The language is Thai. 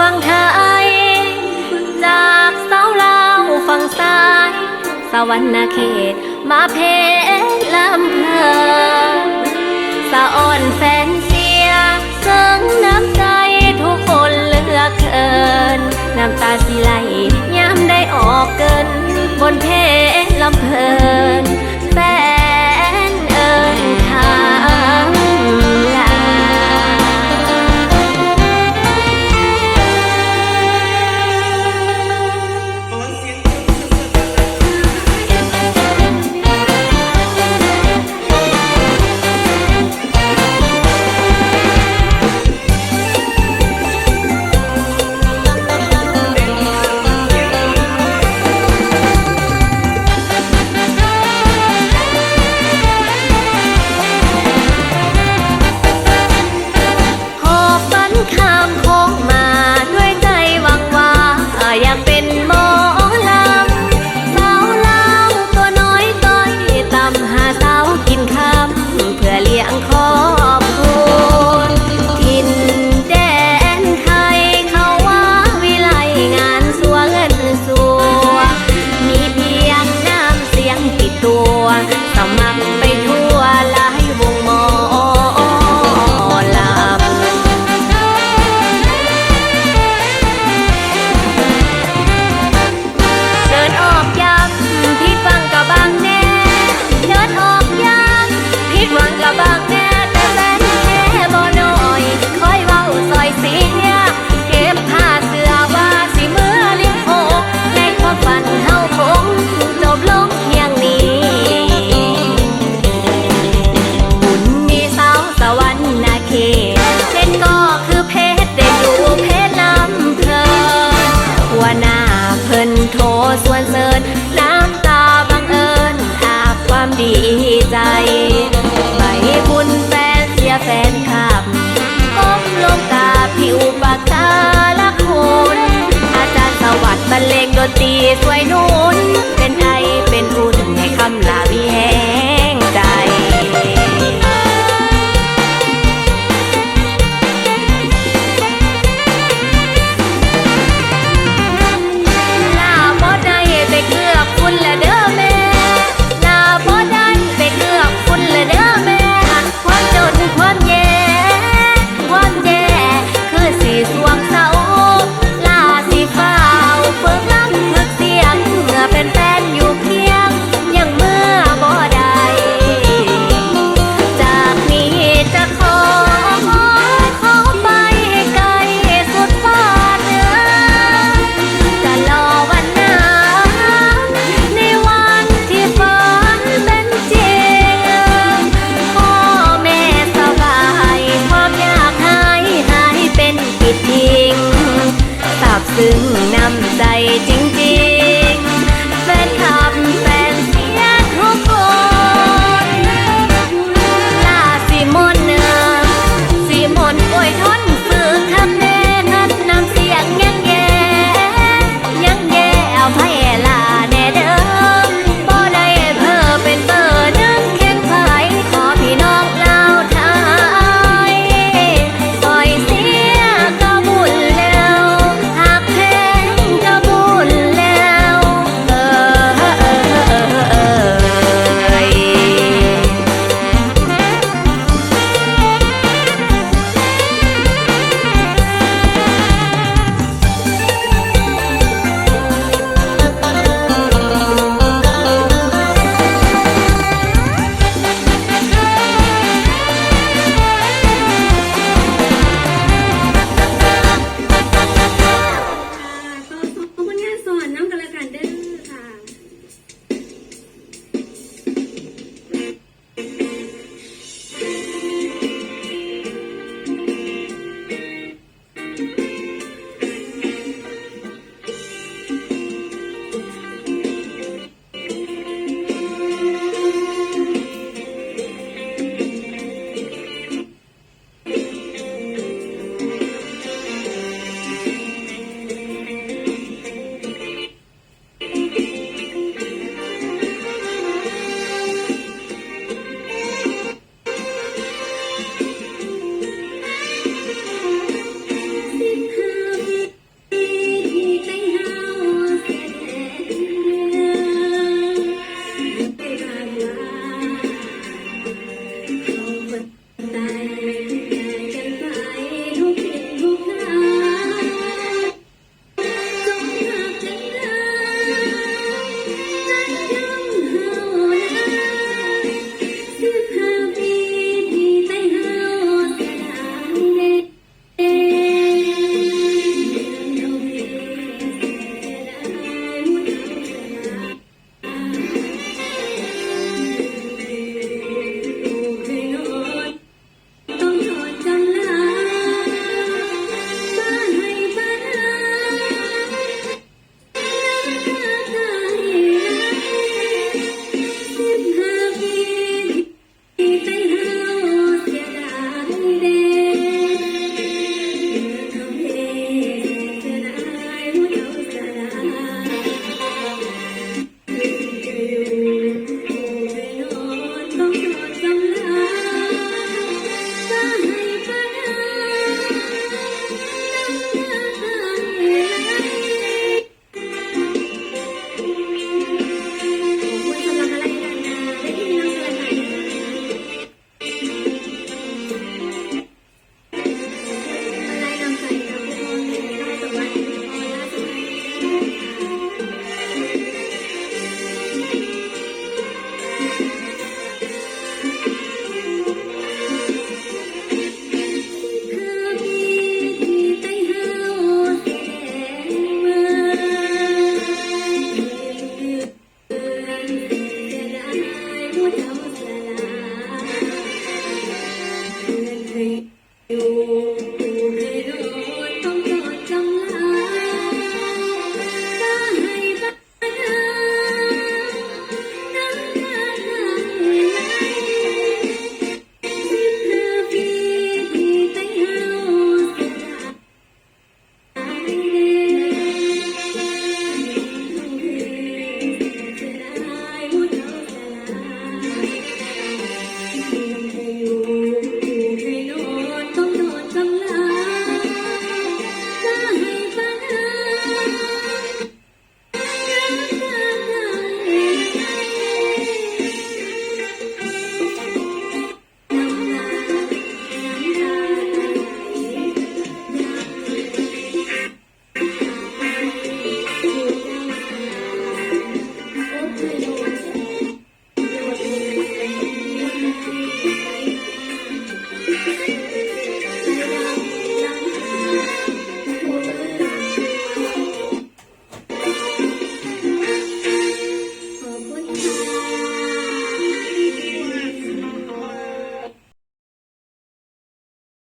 ฟังไทย จากสาวลาวฟังซ้าย สวรรณเขตมาเพชรลำเพลินสะอ่อนแฟนเสียเสิงน้ำใจทุกคนเลือกเกิน น้ำตาสิไหลย้ำได้ออกเกิน บนเพชรลำเพลิน 吧 que sueno ำใจจริง